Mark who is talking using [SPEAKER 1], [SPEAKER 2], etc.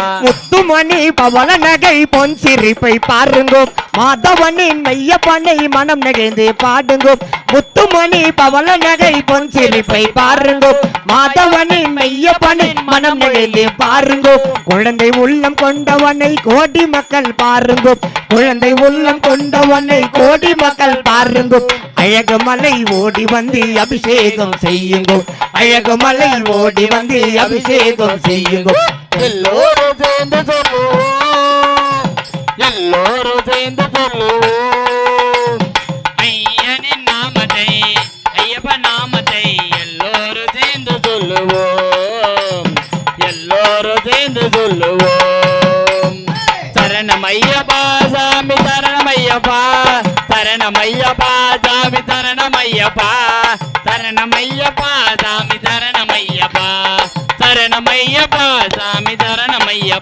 [SPEAKER 1] முத்துமணி பவள நகை பொன் சிரிப்பை பாருங்கோ. மாதவனின் மெய்யப்பனை மனம் நகைந்து பாடுங்கோ. முத்துமணி பவள நகை பொன் சிரிப்பை பாருங்கோ. மாதவனின் மெய்யப்பனின் மனம் நகைந்து பாருங்கோ. குழந்தை உள்ளம் கொண்டவனை கோடி மக்கள் பாருங்கோ. குழந்தை உள்ளம் கொண்டவனை கோடி மக்கள் பாருங்கோ. அழகு மலை ஓடி வந்து அபிஷேகம் செய்யுங்கோ. அழகு மலை ஓடி வந்து அபிஷேகம் செய்யுங்கோ.
[SPEAKER 2] எல்லோரும் சேர்ந்து சொல்லுவோம். எல்லோரும் சேர்ந்து சொல்லுவோம்.
[SPEAKER 3] ஐயனின் நாமத்தை ஐயப்ப நாமத்தை எல்லோரும் சேர்ந்து
[SPEAKER 2] சொல்லுவோம். எல்லோரும் சேர்ந்து சொல்லுவோம்.
[SPEAKER 3] சரணம் ஐயப்பா சாமி சரணம் ஐயப்பா. சரணம் ஐயப்பா சாமி சரணம் ஐயப்பா. சரணம் ஐயப்பா சாமி சரணம் ஐயப்பா. சரணம் ஐயப்பா சாமி